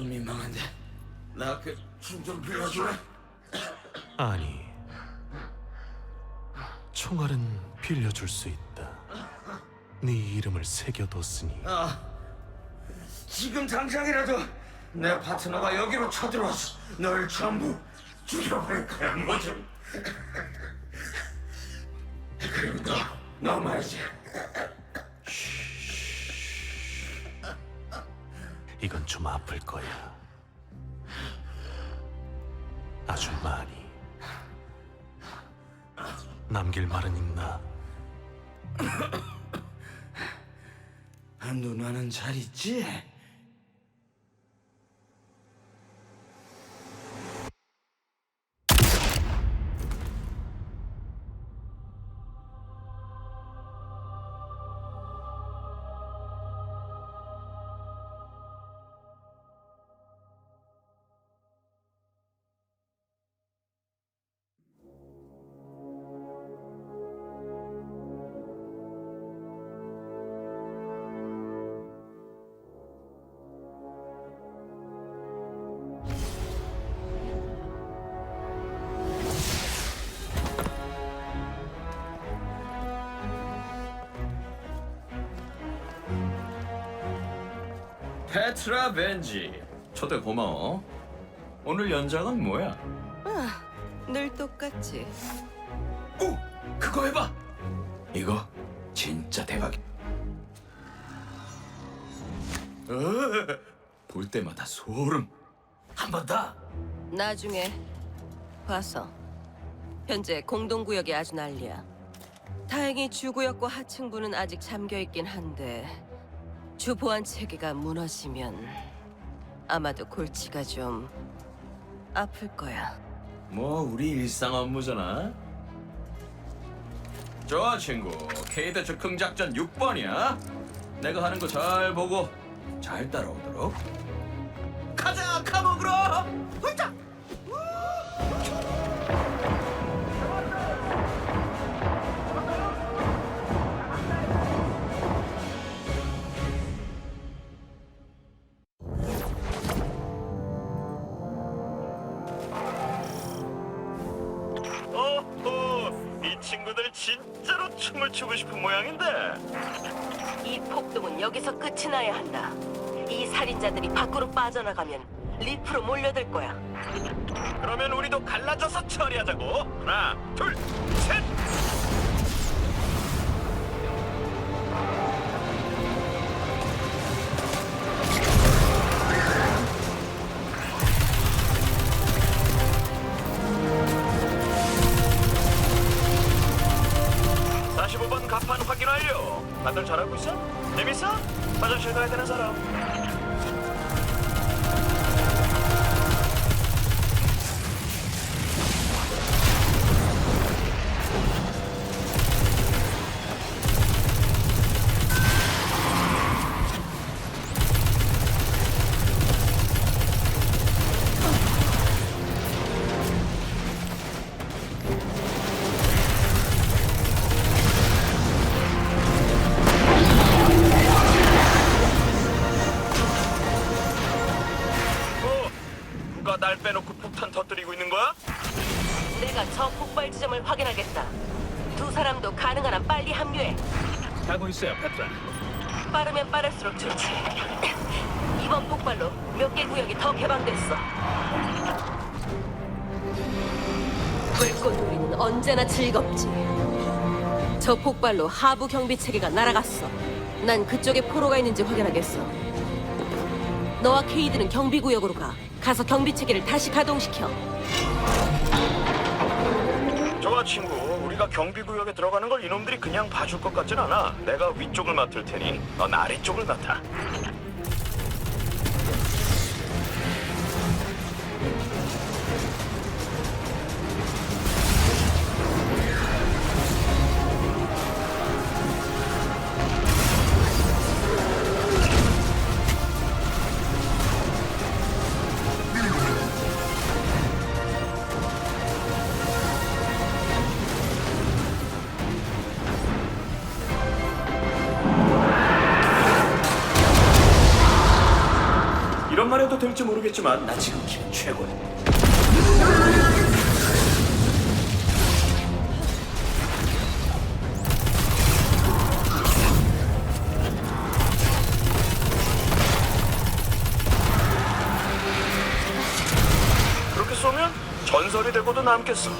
좀 민망한데 나그춤좀 빌려줄래? 아니, 총알은 빌려줄 수 있다. 네 이름을 새겨뒀으니 아 지금 당장이라도 내 파트너가 여기로 쳐들어와서 널 전부 죽여버릴 거야 뭐좀 그리고 너, 너 말이지 이건 좀 아플 거야. 아주 많이. 남길 말은 있나? 아, 누나는 잘 있지? 페트라 벤지 초대 고마워 오늘 연장은 뭐야? 아, 늘 똑같지. 오! 그거 해봐! 이거 진짜 대박 어, 볼 때마다 소름 한 번 더! 나중에 봐서. 현재 공동구역이 아주 난리야. 다행히 주구역과 하층부는 아직 잠겨 있긴 한데 주 보안 체계가 무너지면 아마도 골치가 좀 아플 거야. 뭐 우리 일상 업무잖아. 좋아 친구. 케이드 즉흥 작전 6번이야. 내가 하는 거 잘 보고 잘 따라오도록. 가자 카모그로! 훌쩍 모양인데. 이 폭동은 여기서 끝이 나야 한다. 이 살인자들이 밖으로 빠져나가면 리프로 몰려들 거야. 그러면 우리도 갈라져서 처리하자고. 하나, 둘, 셋. 잘하고 있어? 재밌어? 화장실 가야 되는 사람 저 폭발 지점을 확인하겠다. 두 사람도 가능한 한 빨리 합류해. 가고 있어요, 페트라. 빠르면 빠를수록 좋지. 이번 폭발로 몇 개 구역이 더 개방됐어. 불꽃놀이는 언제나 즐겁지. 저 폭발로 하부 경비 체계가 날아갔어. 난 그쪽에 포로가 있는지 확인하겠어. 너와 케이드는 경비 구역으로 가. 가서 경비 체계를 다시 가동시켜. 좋아, 친구. 우리가 경비구역에 들어가는 걸 이놈들이 그냥 봐줄 것 같진 않아. 내가 위쪽을 맡을 테니 넌 아래쪽을 맡아. 될지 모르겠지만 나 지금 기분 최고야. 그렇게 쏘면 전설이 되고도 남겠어.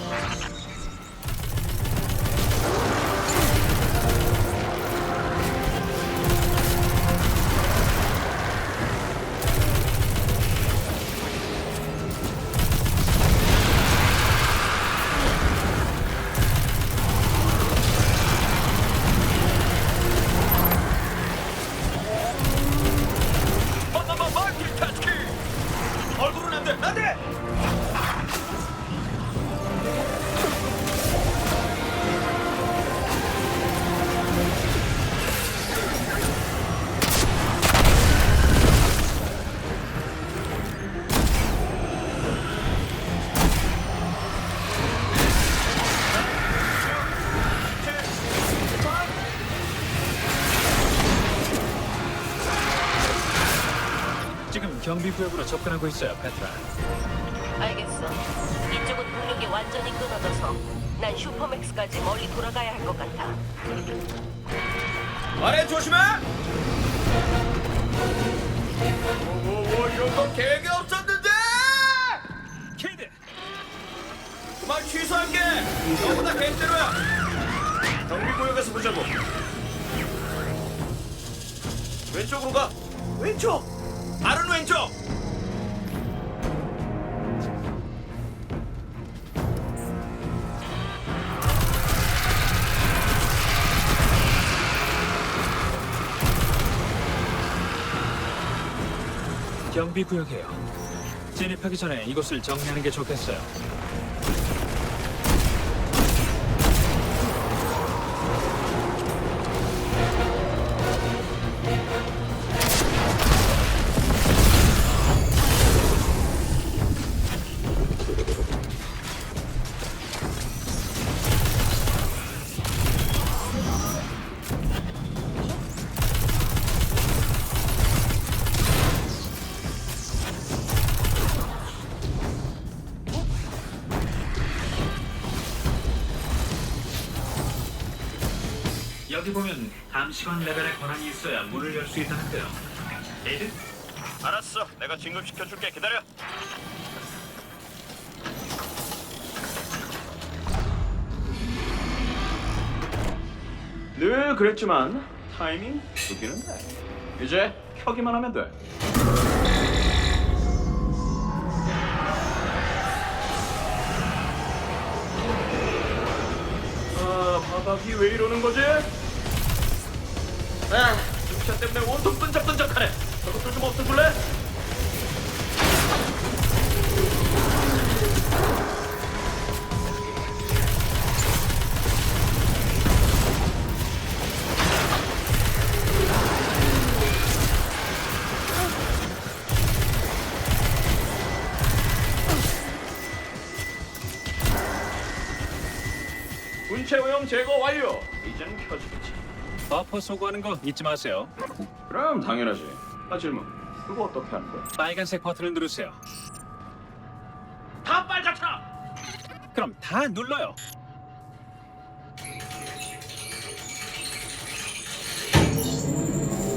지금 경비구역으로 접근하고 있어요, 페트라. 알겠어. 이쪽은 동력이 완전히 끊어져서 난 슈퍼맥스까지 멀리 돌아가야 할 것 같아. 말해 조심해 오오오 이런 건 계획이 없었는데 케이드! 그만 취소할게 너보다 계획대로야 경비구역에서 보자고. 왼쪽으로 가 왼쪽 다른 왼쪽 경비 구역이에요. 진입하기 전에 이곳을 정리하는 게 좋겠어요. 여기 보면 감시관 레벨의 권한이 있어야 문을 열 수 있다는데요. 케이드? 알았어. 내가 진급시켜줄게. 기다려. 늘 그랬지만 타이밍 죽이는 돼 이제 켜기만 하면 돼 아, 바닥이 왜 이러는 거지? 아, 중차 때문에 온통 끈적끈적하네. 저것도 좀 없애줄래? 운체 오염 제거 완료. 버퍼 소구하는 거 잊지 마세요. 그럼 당연하지. 아 질문. 그거 어떻게 하는 거야? 빨간색 버튼을 누르세요. 다 빨갛잖아. 그럼 다 눌러요.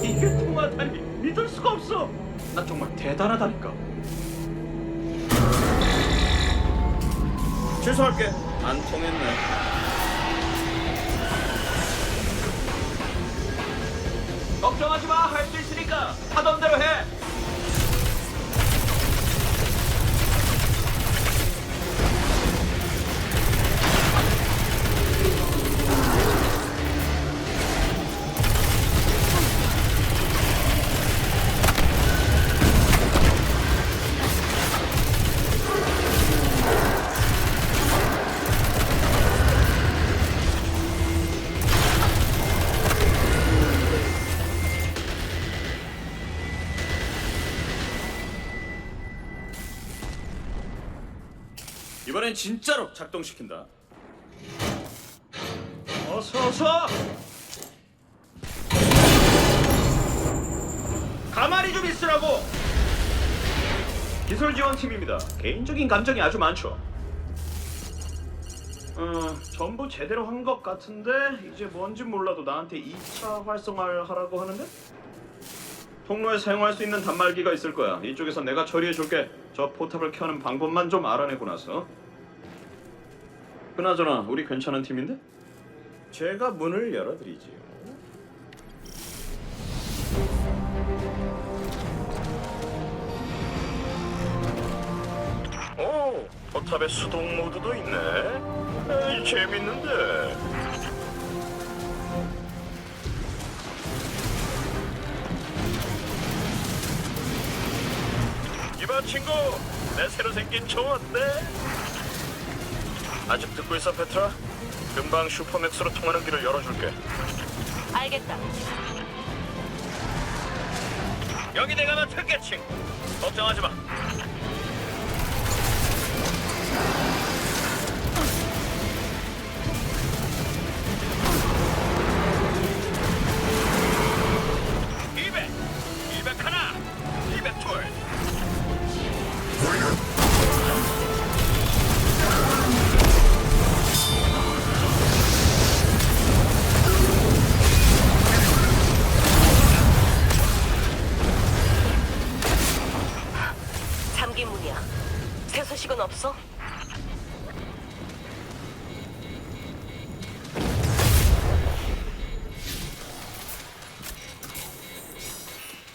이게 통하다니 믿을 수가 없어. 나 정말 대단하다니까. 취소할게. 안 통했네. 걱정하지 마. 할 수 있으니까 하던 대로 해. 이번엔 진짜로 작동시킨다. 어서 어서. 가만히 좀 있으라고. 기술 지원팀입니다. 개인적인 감정이 아주 많죠. 어, 전부 제대로 한 것 같은데 이제 뭔진 몰라도 나한테 2차 활성화를 하라고 하는데? 통로에 사용할 수 있는 단말기가 있을 거야. 이쪽에서 내가 처리해 줄게. 저 포탑을 켜는 방법만 좀 알아내고 나서. 그나저나 우리 괜찮은 팀인데? 제가 문을 열어드리지요. 오, 포탑에 수동 모드도 있네. 에이, 재밌는데. 이봐 친구, 내 새로 생긴 총 어때? 아직 듣고 있어 페트라? 금방 슈퍼맥스로 통하는 길을 열어줄게. 알겠다. 여기 내가 친구. 걱정하지 마.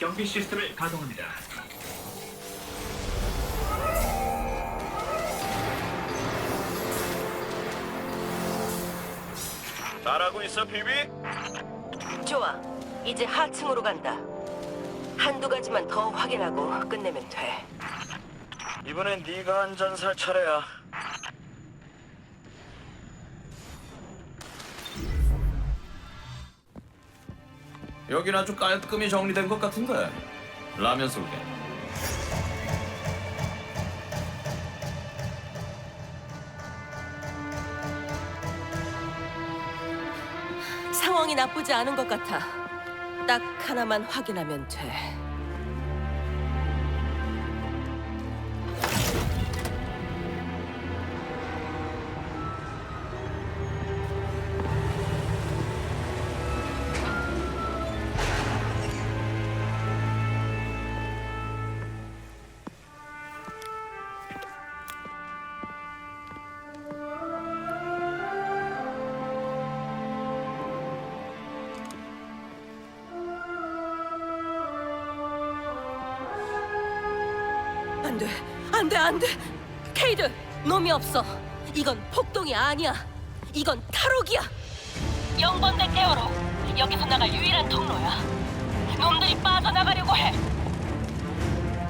경비 시스템을 가동합니다. 잘하고 있어 비비? 좋아. 이제 하층으로 간다. 한두 가지만 더 확인하고 끝내면 돼. 이번엔 네가 한잔살 차례야. 여긴 아주 깔끔히 정리된 것 같은데. 라면 쏠게. 상황이 나쁘지 않은 것 같아. 딱 하나만 확인하면 돼. 안 돼, 안 돼, 안 돼. 케이드, 놈이 없어. 이건 폭동이 아니야. 이건 탈옥이야. 영번대 깨어로. 여기서 나갈 유일한 통로야. 놈들이 빠져나가려고 해.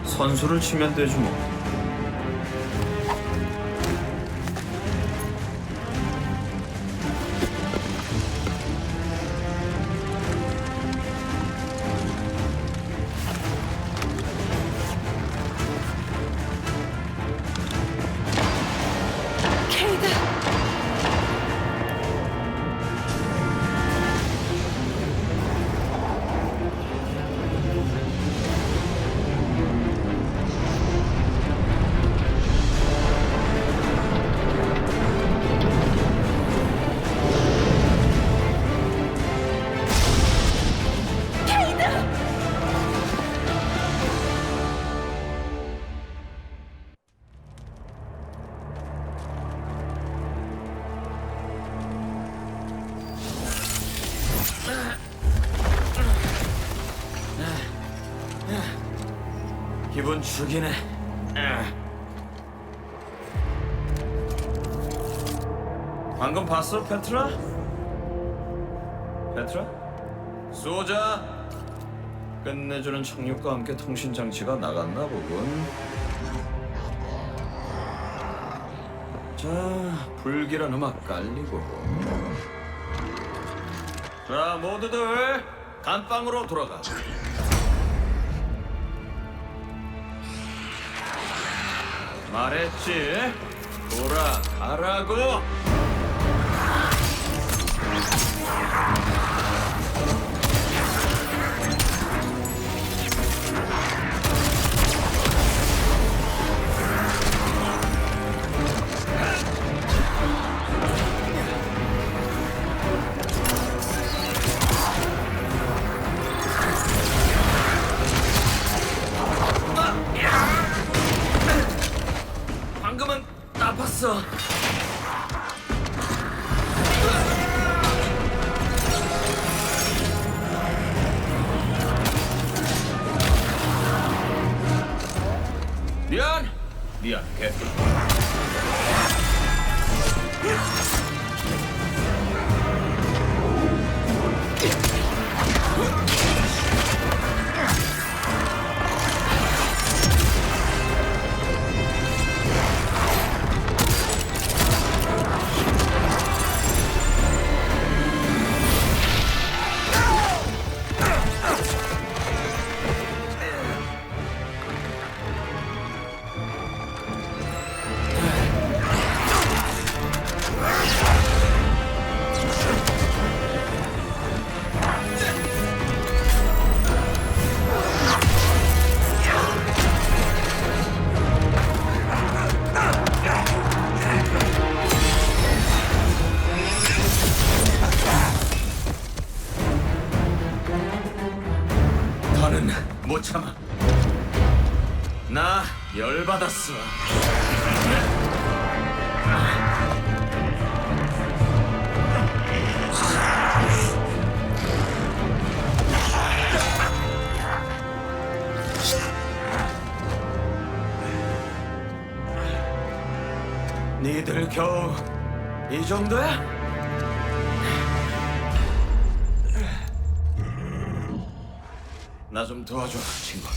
선수를 치면 되지 뭐. 죽이네. 방금 봤어, 페트라? 페트라? 쏘자. 끝내주는 착륙과 함께 통신 장치가 나갔나 보군. 자, 불길한 음악 깔리고. 자, 모두들 단방으로 돌아가. 말했지? 돌아가라고! 니들 겨우 이 정도야? 나 좀 도와줘, 친구.